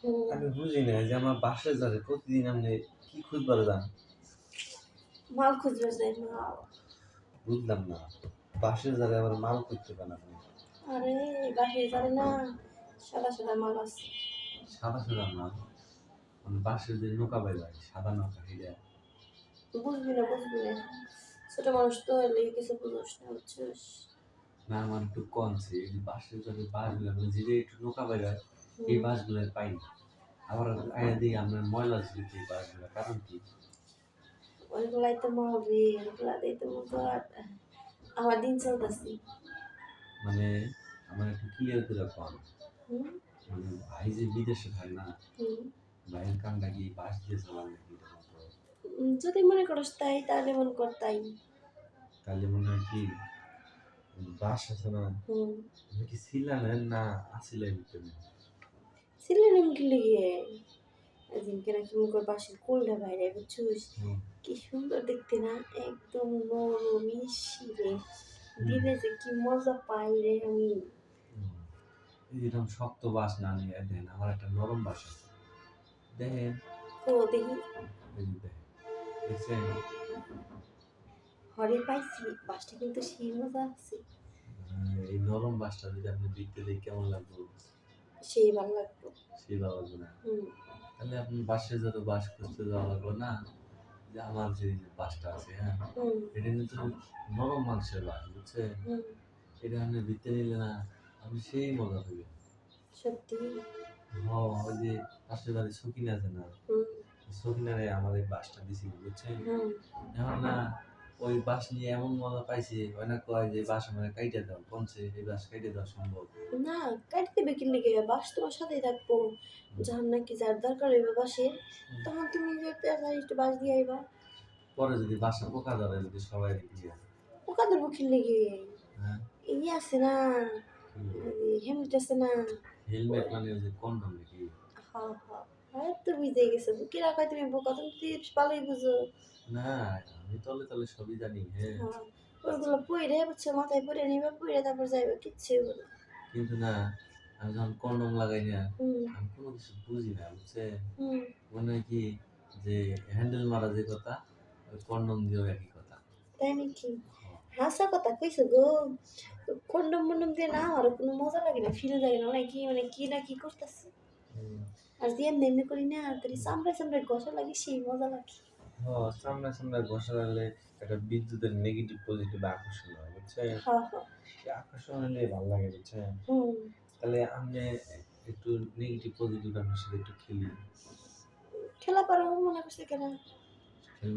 হুম, আমি বুঝি না যে আমার বাসে যারে প্রতিদিন আপনি কি খুঁজবার যান? মাল খুঁজবে যাই মাল বুঝলাম না। বাসে যারে আবার মাল করতে পারেন আপনি? আরে বাসে যাবে না। সাদা সাদা মাল আছে। সাদা সাদা মাল? মানে বাসের যে নৌকা বেরোয় সাদা নৌকা হিরা বুঝবি না বুঝবি না। ছোট মানুষ তো এলে কিছু বুঝোস না বুঝছিস? না আমার একটু যে বাসের যাবে বাসগুলো মানে যে একটু নৌকা বেরোয় এই বাসগুলো পাই না। আবার আয়া দিই আমরা ময়লা ঝুলিতে এই বাসগুলো। কারণ কি? ওইগুলাই তো মরবে ওইগুলা দিয়ে তো আমার দিন চলতেছি। মানে আমার একটু ক্লিয়ার করে কম মানে ভাই যে বিদেশে থাকে না ভাইয়ের কামটা কি বাস দিয়ে চালান যদি মনে করিস তাই তাহলে মনে কর তাই। তাহলে মনে হয় কি বাস আছে না? কি ছিলেন না আসিলেন ভিতরে ছিলেন এমকি লেগে একদিনকে নাকি মুখের বাসের কোলটা বাইরে বুঝছিস। কি সুন্দর দেখতে না? একদম নরম মিশি রে দিলে যে কি মজা পাই রে আমি। এরকম শক্ত বাস না নিয়ে দেন আমার একটা নরম বাস আছে। দেখেন। তো দেখি। দেখছেন? ঘরে পাইছি বাসটা কিন্তু সেই মজা আছে। এই নরম বাসটা যদি আপনি দেখতে দেখে কেমন লাগবে সেই ভালো লাগতো। সেই ভালো লাগবে না। তাহলে আপনি বাসে যত বাস খুঁজতে যাওয়া লাগল না যে আমার যে বাসটা আছে হ্যাঁ এটা কিন্তু নরম মাংসের বাস বুঝছেন? হুম। এটা আপনি দিতে নিলে না আপনি সেই মজা সত্যি? ওই যে পাশের বাড়ি সকিন আছে না সকিনারে আমার এই বাসটা দিছিল বুঝছেন? এখন না ওই বাস নিয়ে এমন মজা পাইছে ওই না কয় যে বাস আমার কাইটে দাও কমছে এই বাস কাইটে দেওয়া সম্ভব? না কাটি দেবে কি? লেগে বাস তোমার সাথেই থাকব। যখন নাকি যার দরকার হইবে বাসে তখন তুমি যেতে একটু বাস দিয়ে আইবা। পরে যদি বাসা পোকা ধরে যদি সবাই দিয়ে ওকা ধরবো কি? লেগে হ্যাঁ। এই আছে না হেলমেট আছে না। হেলমেট মানে যে কন্ডম নাকি? হ্যাঁ হ্যাঁ। হ্যাঁ তো বুঝে গেছো। কি রাখা তুমি বোকা তুমি টিপস ভালোই বুঝো। না আমি তলে তলে সবই জানি হ্যাঁ। হ্যাঁ ওইগুলো পইরে বুঝছ মাথায় পরে নিবে পইরে তারপর যাইবে কিচ্ছু না। কিন্তু না আমি যখন কন্ডম লাগাই না আমি কোনো কিছু বুঝি না বুঝছে? মনে হয় কি যে হ্যান্ডেল মারা যে কথা কন্ডম দিয়েও একই কথা। তাই নাকি? হাসা কথা কইছো গো। কন্ডম মন্ডম দিয়ে না আমার কোনো মজা লাগে না ফিল লাগে না মানে কি মানে কি না কি করতেছে। আর দিয়ে নেমে করি না তাহলে সামনে সামনে ঘষা লাগে সেই মজা লাগে। হ সামনে সামনে বসা হলে একটা বিদ্যুতের নেগেটিভ পজিটিভ আকর্ষণ হয় বুঝছেন? হ্যাঁ হ্যাঁ সেই আকর্ষণ হলে ভালো লাগে বুঝছেন? হুম। তাহলে আমি একটু নেগেটিভ পজিটিভ আপনার সাথে একটু খেলি। খেলা পারো মনে করছে কেন?